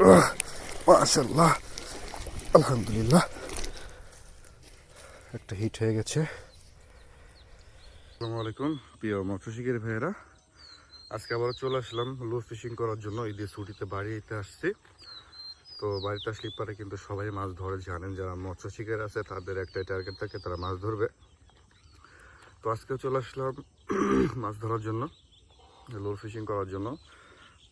মাশাল্লাহ আলহামদুলিল্লাহ। একটা হিট হয়ে গেছে। আসসালামু আলাইকুম, প্রিয় মৎস্য শিকারী ভাইয়েরা। আজকে আবার চলে আসলাম লো ফিশিং করার জন্য, এই দিয়ে ছুটিতে বাড়িতে আসছি। তো বাড়িতে আসলে পরে কিন্তু সবাই মাছ ধরে, জানেন যারা মৎস্য শিকার আছে, তাদের একটা টার্গেট থাকে, তারা মাছ ধরবে। তো আজকে চলে আসলাম মাছ ধরার জন্য লোর ফিশিং করার জন্য।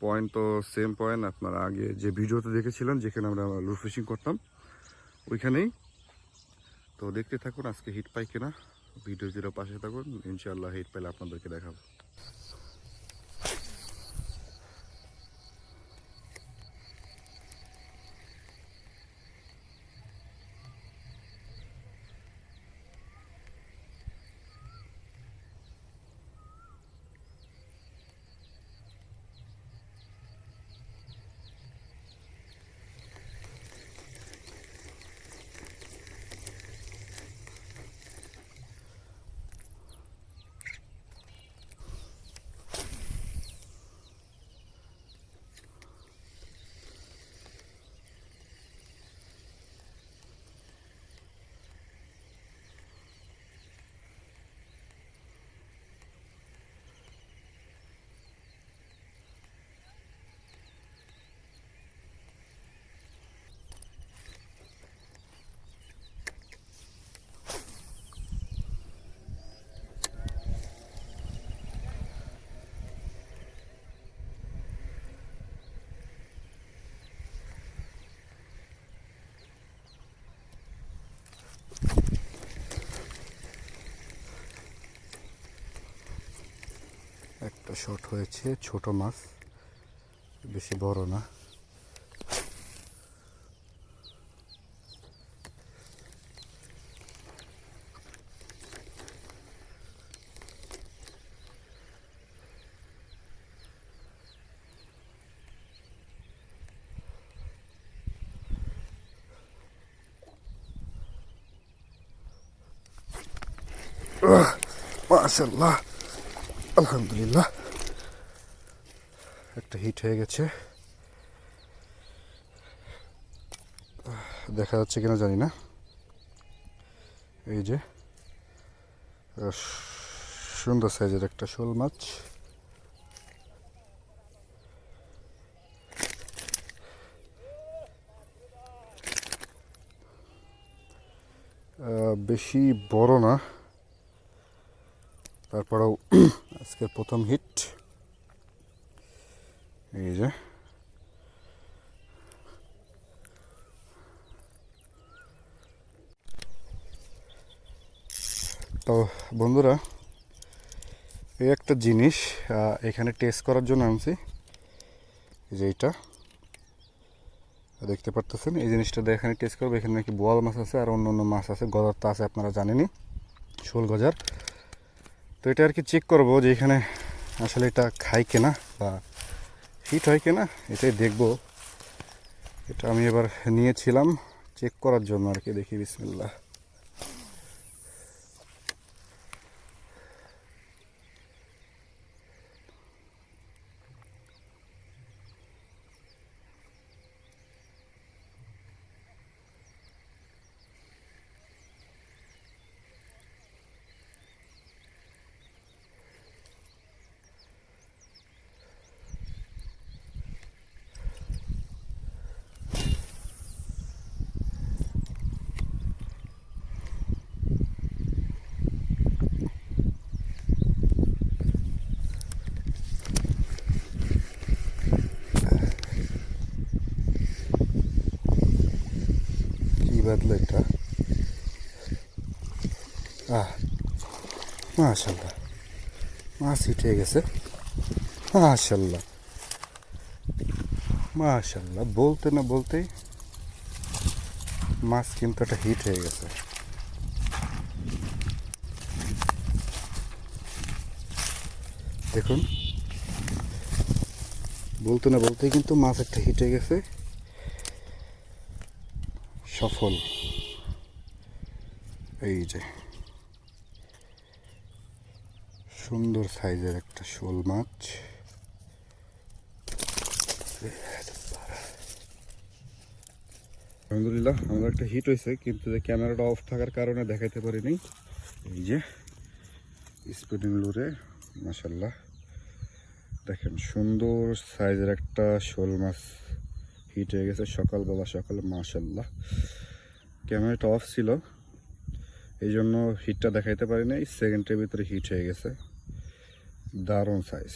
পয়েন্ট তো সেম পয়েন্ট আপনারা আগে যে ভিডিওতে দেখেছিলেন, যেখানে আমরা লুর ফিশিং করতাম, ওইখানেই। তো দেখতে থাকুন, আজকে হিট পাই কিনা। ভিডিও জিরো পাশে থাকুন ইনশাল্লাহ হিট পাইলে আপনাদেরকে দেখাবো। একটা শট হয়েছে ছোট মাছ বেশি বড় না। মাশাল্লাহ আলহামদুলিল্লাহ। একটা হিট হয়ে গেছে। দেখা যাচ্ছে কিনা জানি না। এই যে সুন্দর সাইজের একটা শোল মাছ। বেশি বড় না, তারপরেও আজকের প্রথম হিট এই যে। তো বন্ধুরা, এই একটা জিনিস এখানে টেস্ট করার জন্য আনছি। যে এইটা। দেখতে পারতেছেন? এই জিনিসটা এখানে টেস্ট করব। এখানে নাকি বোয়াল মাছ আছে আর অন্য অন্য মাছ আছে। গজার তো আছে, আপনারা জানেনই। শোল গজার। তো এটা আর কি চেক করব যে এখানে আসলে এটা খাই কিনা বা হিট হয় কিনা, এটাই দেখব। এটা আমি এবার নিয়েছিলাম চেক করার জন্য আর কি, দেখি, বিসমিল্লাহ। কি বাদলো আহ মাশাল্লাহ মাছ হয়ে গেছে। মাশাল্লাহ মাশাল্লাহ বলতে না বলতেই মাছ কিন্তু একটা হিট হয়ে গেছে। দেখুন। বলতে না বলতেই কিন্তু মাছ একটা হিট হয়ে গেছে। সফল। এই যে। সুন্দর সাইজের একটা শোল মাছ। আলহামদুলিল্লাহ, আমার একটা হিট হয়েছে, কিন্তু যে ক্যামেরাটা অফ থাকার কারণে দেখাইতে পারিনি। এই যে স্পিডিং লুরে মাসাল্লাহ দেখেন, সুন্দর সাইজের একটা শোল মাছ। হিট হয়ে গেছে সকালবেলা সকালে মাসাল্লাহ ক্যামেরাটা অফ ছিল এই জন্য হিটটা দেখাইতে পারি নাই সেকেন্ডের ভিতরে হিট হয়ে গেছে। দারুণ সাইজ